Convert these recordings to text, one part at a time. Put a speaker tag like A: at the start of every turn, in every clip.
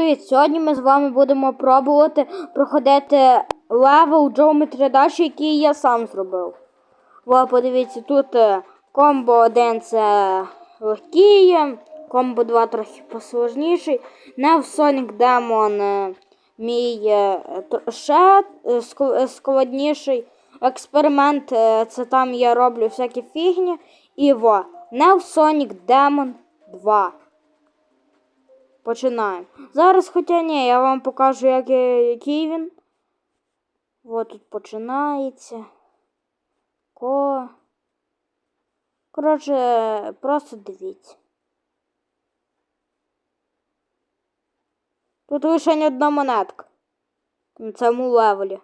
A: Привіт! Сьогодні ми з вами будемо пробувати проходити левел Geometry Dash, який я сам зробив. О, подивіться, тут е, комбо 1 це легкий, комбо 2 трохи посложніший. Нев Sonic Demon е, мій е, ще ск- складніший. Експеримент це там я роблю всякі фігні. І во, Нев Sonic Demon 2. Починаємо. Зараз, хоча ні, я вам покажу, як, який він. От тут починається. Ко. Коротше, просто дивіться. Тут лише одна монетка. На цьому левелі.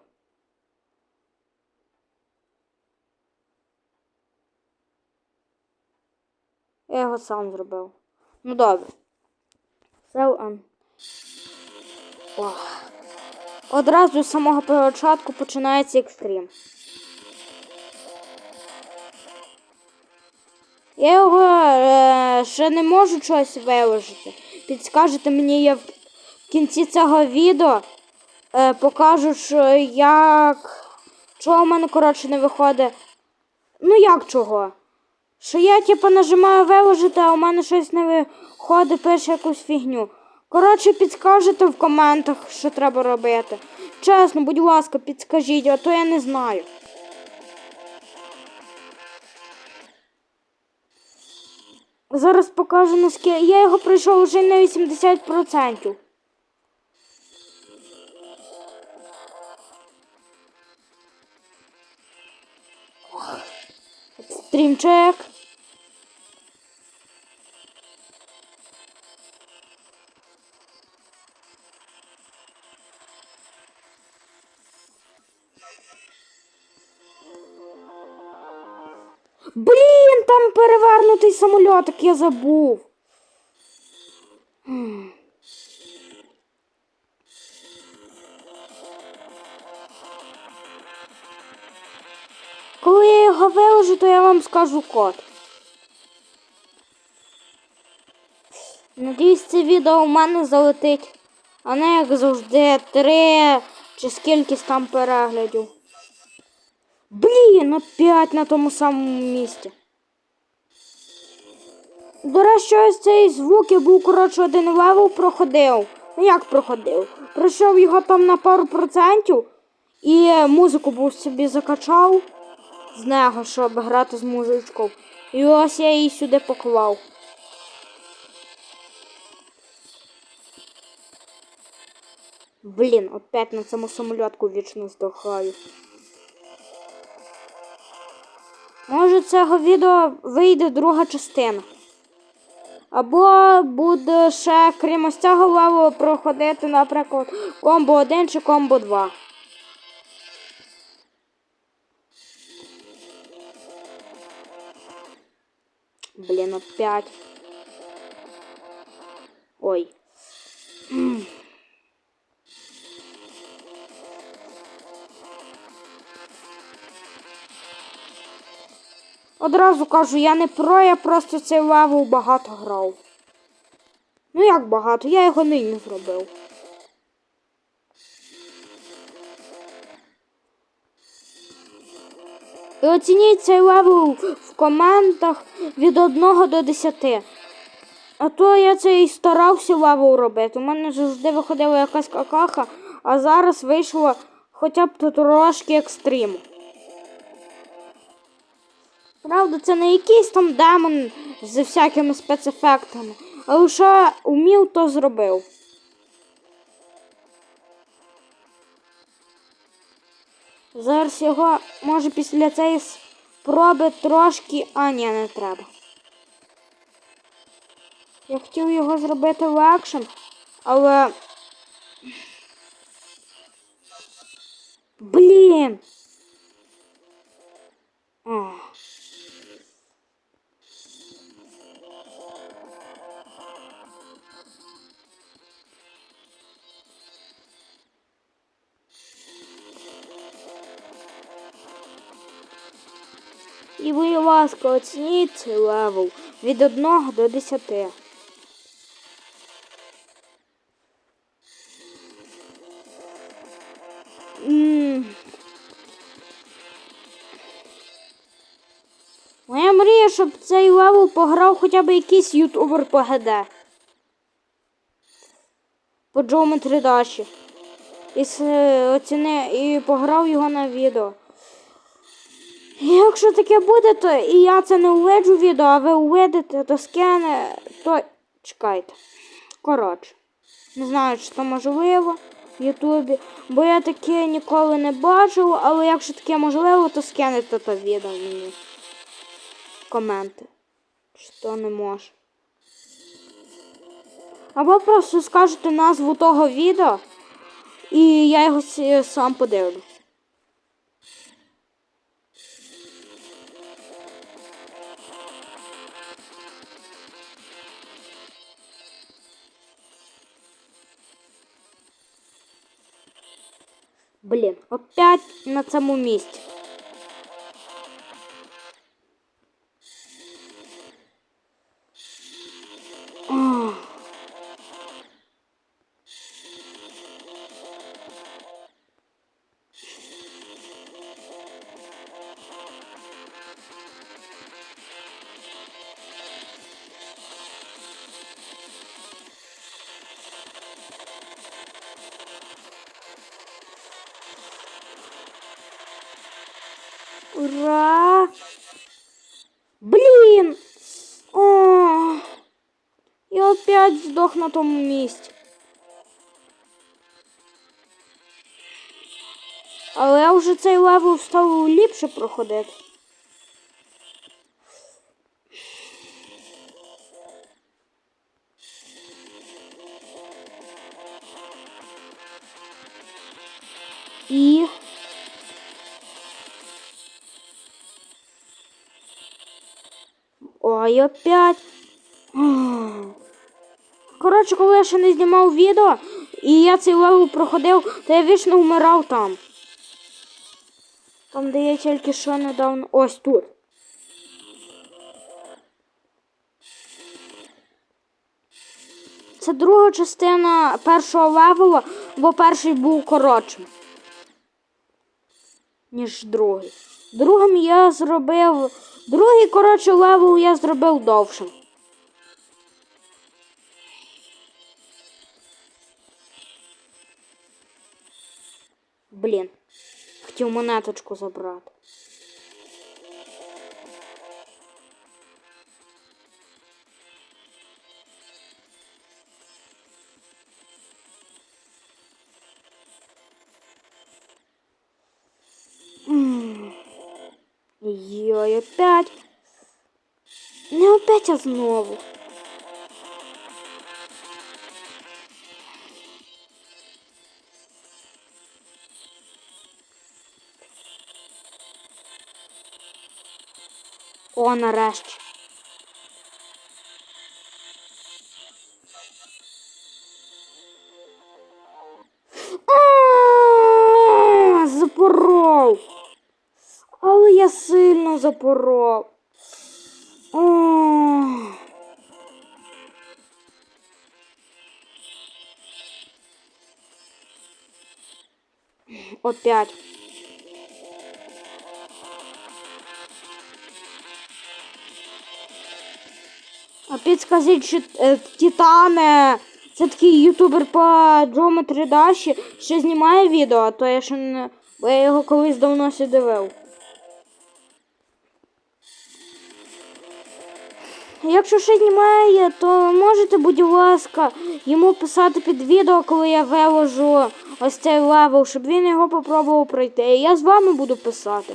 A: Я його сам зробив. Ну добре. Ох. Одразу з самого початку починається екстрім. Я його е, ще не можу щось виложити. Підскажете мені, я в кінці цього відео е, покажу, що як. Чого в мене, коротше, не виходить. Ну як чого? Що я типу нажимаю виложити, а у мене щось не виходить, пише якусь фігню. Коротше, підскажете в коментах, що треба робити. Чесно, будь ласка, підскажіть, а то я не знаю. Зараз покажу наскільки. Я його пройшов вже на 80%. Стрімчек. Блін, там перевернутий самольотик, я забув. Виложу, то я вам скажу код. Надіюсь, це відео у мене залетить, а не як завжди три чи скількись там переглядів. Блін, опять на тому самому місці. До речі, ось цей звук я був, коротше, один левел проходив. Ну як проходив? Пройшов його там на пару процентів і музику був собі закачав з нього, щоб грати з музичкою. І ось я її сюди поклав. Блін, опять на цьому самольотку вічно здохаю. Може, цього відео вийде друга частина. Або буде ще, крім ось цього левелу, проходити, наприклад, комбо 1 чи комбо 2. Блін, опять. Ой. Одразу кажу, я не про, я просто цей левел багато грав. Ну як багато? Я його нині зробив. І оцініть цей левел в коментах від 1 до 10. А то я цей старався левел робити. У мене завжди виходила якась какаха, а зараз вийшло хоча б трошки екстриму. Правда, це не якийсь там демон з всякими спецефектами, а лише умів, то зробив. Зараз його може після цієї спроби трошки. А, ні, не треба. Я хотів його зробити легшим, але. Блін! Ах. І, будь ласка, оцініть левел від 1 до 10. Моя мрія, щоб цей левел пограв хоча б якийсь ютубер по ГД. По Джоуметридаші. І е, оціни, і пограв його на відео. Якщо таке буде, то і я це не увиджу відео, а ви увидите, то скине, то чекайте. Коротше. Не знаю, чи це можливо в Ютубі, бо я таке ніколи не бачив, але якщо таке можливо, то скинете то відео мені. Коменти. Що не може. Або просто скажете назву того відео, і я його сам подивлю. Блін, опять на цьому місці. Здох на тому місці. Але я вже цей левел став ліпше проходити. І Ой, опять. Коротше, коли я ще не знімав відео, і я цей левел проходив, то я вічно вмирав там. Там, де я тільки що недавно. Ось тут. Це друга частина першого левела, бо перший був коротшим, ніж другий. Другим я зробив. Другий, коротше, левел я зробив довшим. Блін, хотів монеточку забрати. М. Йой, опять. Не опять, а знову. О, нарешті. Запоров. Але я сильно запоров. Опять. А підскажіть, що е, Титане, це такий ютубер по Geometry Dash, ще знімає відео, а то я ще не. Бо я його колись давно ще дивив. Якщо ще знімає, то можете, будь ласка, йому писати під відео, коли я виложу ось цей левел, щоб він його попробував пройти. І я з вами буду писати.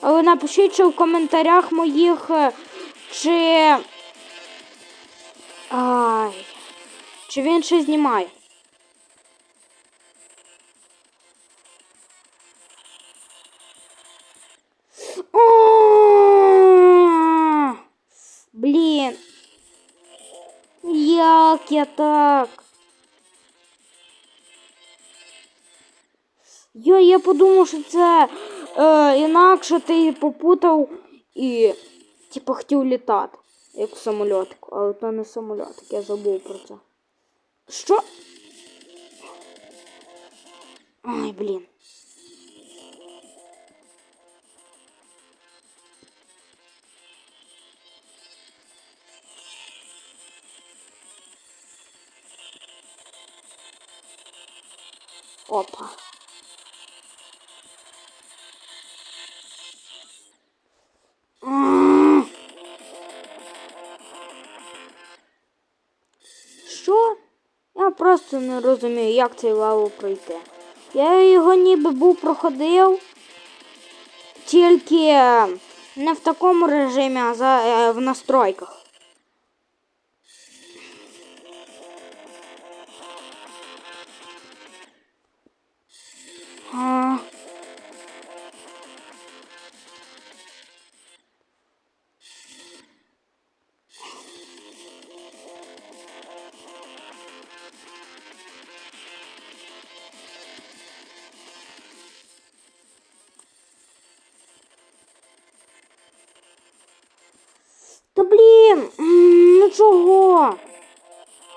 A: Але напишіть ще в коментарях моїх, е, чи. Ай. Чи він ще знімає? Блін. Як я так? Йо, я подумав, що це е, інакше ти попутав і типу хотів літати, як самольотик. Але то не самольотик, я забув про це. Що? Ай, блін. Опа. Просто не розумію, як цей лаву пройти. Я його ніби був проходив, тільки не в такому режимі, а е, в настройках.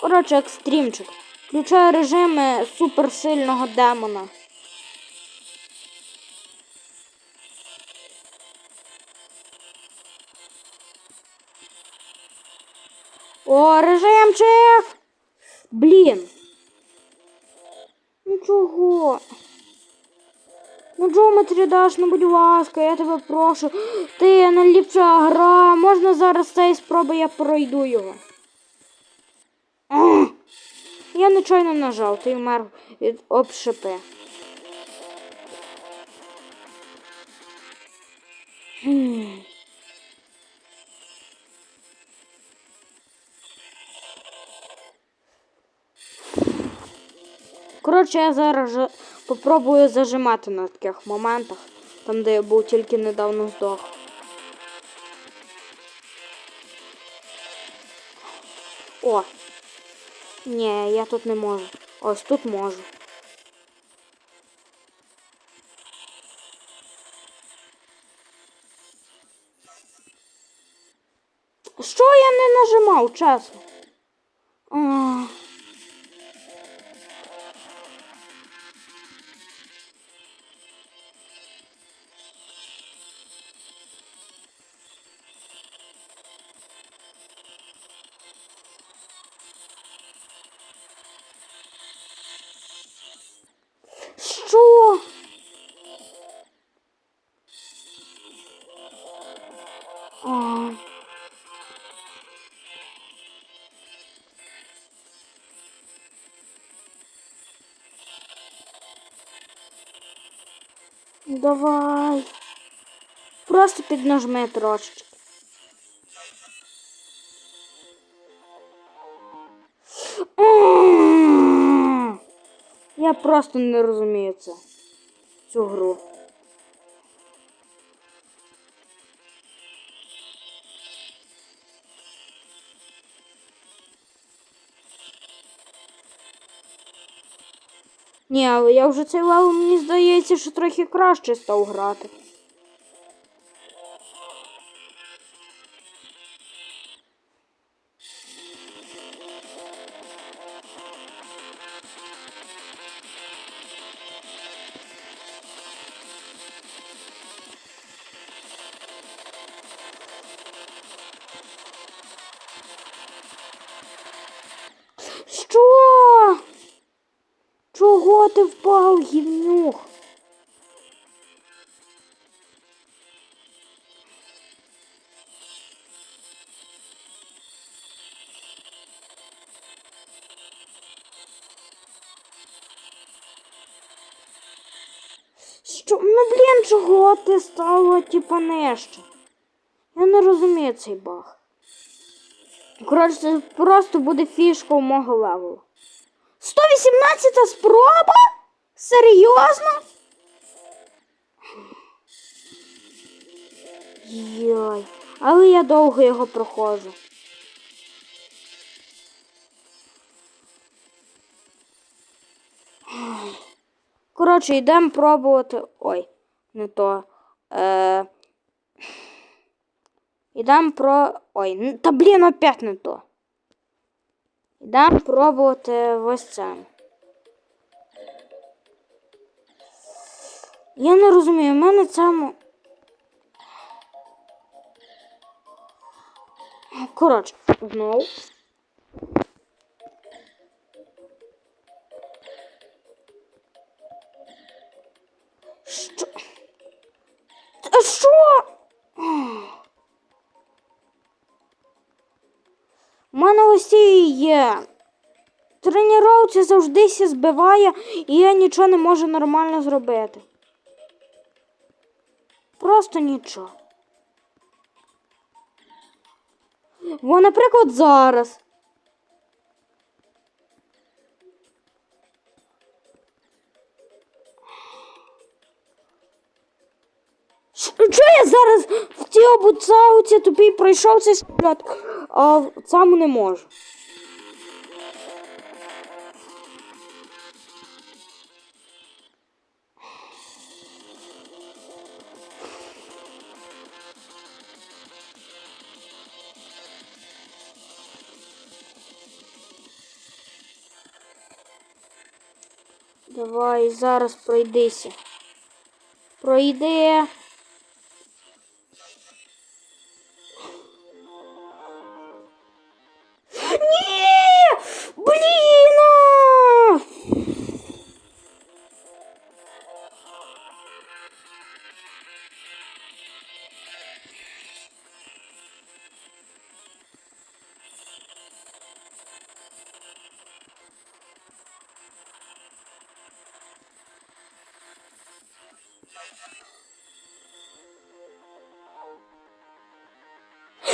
A: Коротше, екстримчик. Включаю режими суперсильного демона. О, режимчик! Блін. Ну чого? Ну, Geometry Dash, ну будь ласка, я тебе прошу. Ти найліпша гра. Можна зараз цей спроби, я пройду його. Я нечайно нажав, ти вмер від обшипи. Коротше, я зараз же попробую зажимати на таких моментах, там, де я був тільки недавно здох. О! Ні, я тут не можу. Ось тут можу. Що я не нажимав, чесно? Давай. Просто піднажми трошечки. Я просто не розумію це. Цю гру. Ні, але я вже цей левел, мені здається, що трохи краще став грати. Ти впав, гівнюх? Що? Ну блін, чого ти стала типа нижче? Я не розумію цей баг. Коротше, просто буде фішка у мого левелу. 118 спроба? Серйозно? Йой, але я довго його проходжу. Коротше, йдемо пробувати. Ой, не то. Е... Йдемо про. Ой, та блін, опять не то. Йдемо пробувати ось це. Я не розумію, в мене цьому. Коротше, знову. Що? Та що? У мене ось є. Тренувці завжди всі збиває, і я нічого не можу нормально зробити. Просто нічого. Бо, наприклад, зараз. Що я зараз в цій обуцауці тобі пройшов цей склад, а в не можу. Давай зараз пройдися. Пройди.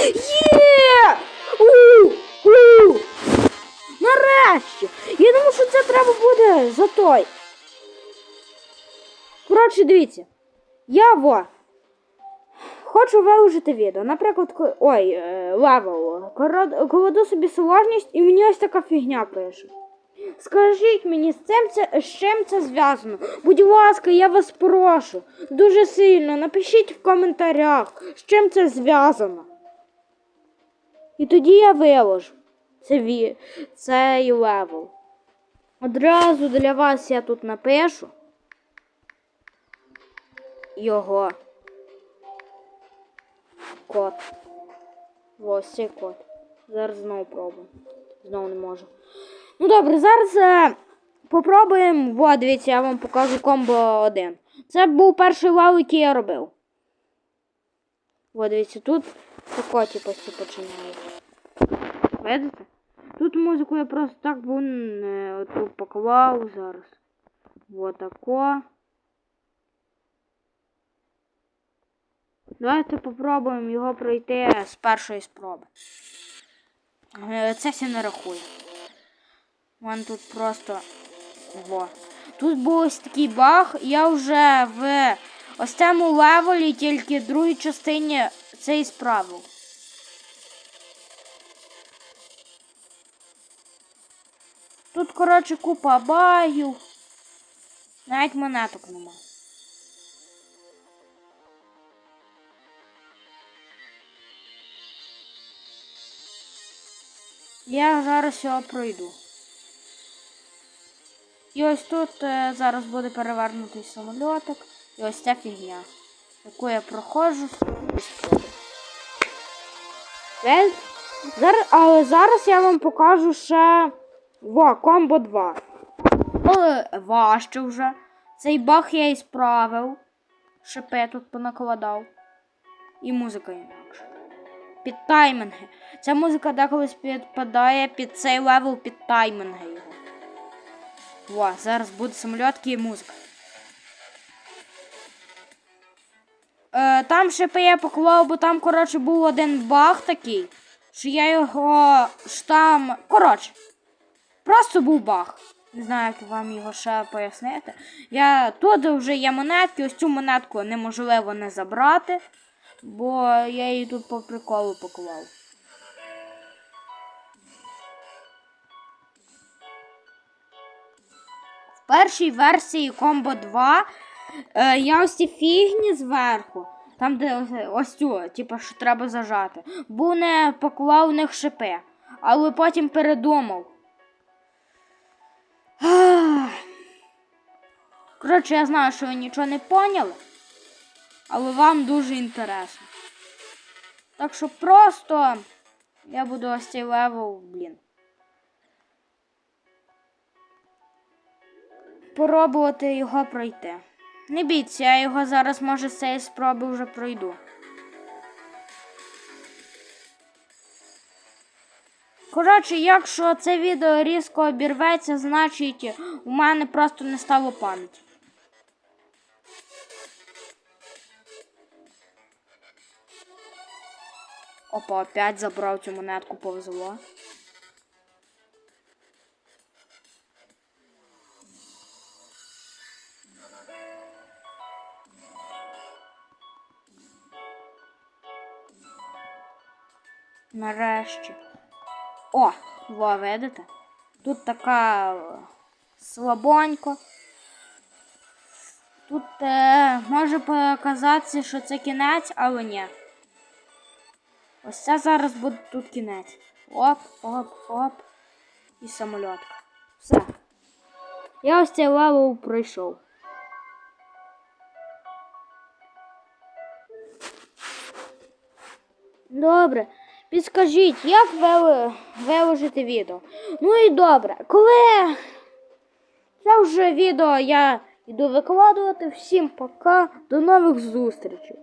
A: Є! Нарешті! Я думав, що це треба буде за той. Коротше, дивіться. Я во. Хочу виложити відео. Наприклад, ой, е, левел. Кладу собі сложність і мені ось така фігня пише. Скажіть мені, з цим це з чим це зв'язано? Будь ласка, я вас прошу. Дуже сильно. Напишіть в коментарях, з чим це зв'язано. І тоді я виложу. Це ві... цей левел. Одразу для вас я тут напишу його код. Ось цей код. Зараз знову пробую. Знову не можу. Ну добре, зараз е, попробуємо. Во, дивіться, я вам покажу комбо 1. Це був перший левел, який я робив. Во, дивіться, тут тако, типу, все. Видите? Тут музику я просто так був е, поклав зараз. Вот тако. Давайте попробуємо його пройти з першої спроби. Е, Це все не рахує. Вон тут просто. Во. Тут був ось такий баг, я вже в ось цьому левелі тільки в другій частині це і справив. Тут, коротше, купа багів. Навіть монеток нема. Я зараз його пройду. І ось тут е, зараз буде перевернутий самольотик. І ось ця фігня, яку я проходжу. Але зараз я вам покажу ще во, комбо 2. Але важче вже. Цей баг я і справив. Шипи тут понакладав. І музика інакша. Під таймінги. Ця музика деколись підпадає під цей левел під таймінги його. Во, зараз буде самольотки і музика. Е, там шипи я поклав, бо там, коротше, був один баг такий, що я його ж там. Коротше, просто був баг. Не знаю, як вам його ще пояснити. Я тут вже є монетки, ось цю монетку неможливо не забрати, бо я її тут по приколу поклав. В першій версії Combo 2 е, я ось ці фігні зверху, там, де ось, ось цю, типу, що треба зажати, був не поклав в них шипи, але потім передумав. Коротше, я знаю, що ви нічого не поняли, але вам дуже інтересно. Так що просто я буду ось цей левел, блін. Попробувати його пройти. Не бійтеся, я його зараз, може, з цієї спроби вже пройду. Коротше, якщо це відео різко обірветься, значить у мене просто не стало пам'яті. Опа, опять забрав цю монетку, повезло. Нарешті. О, во, видите? Тут така е, слабонько. Тут е, може показатися, що це кінець, але ні. Ось це зараз буде тут кінець. Оп, оп, оп. І самольотка. Все. Я ось цей левел пройшов. Добре. Підскажіть, як вели- виложити відео? Ну і добре, коли це вже відео я йду викладувати. Всім пока, до нових зустрічей.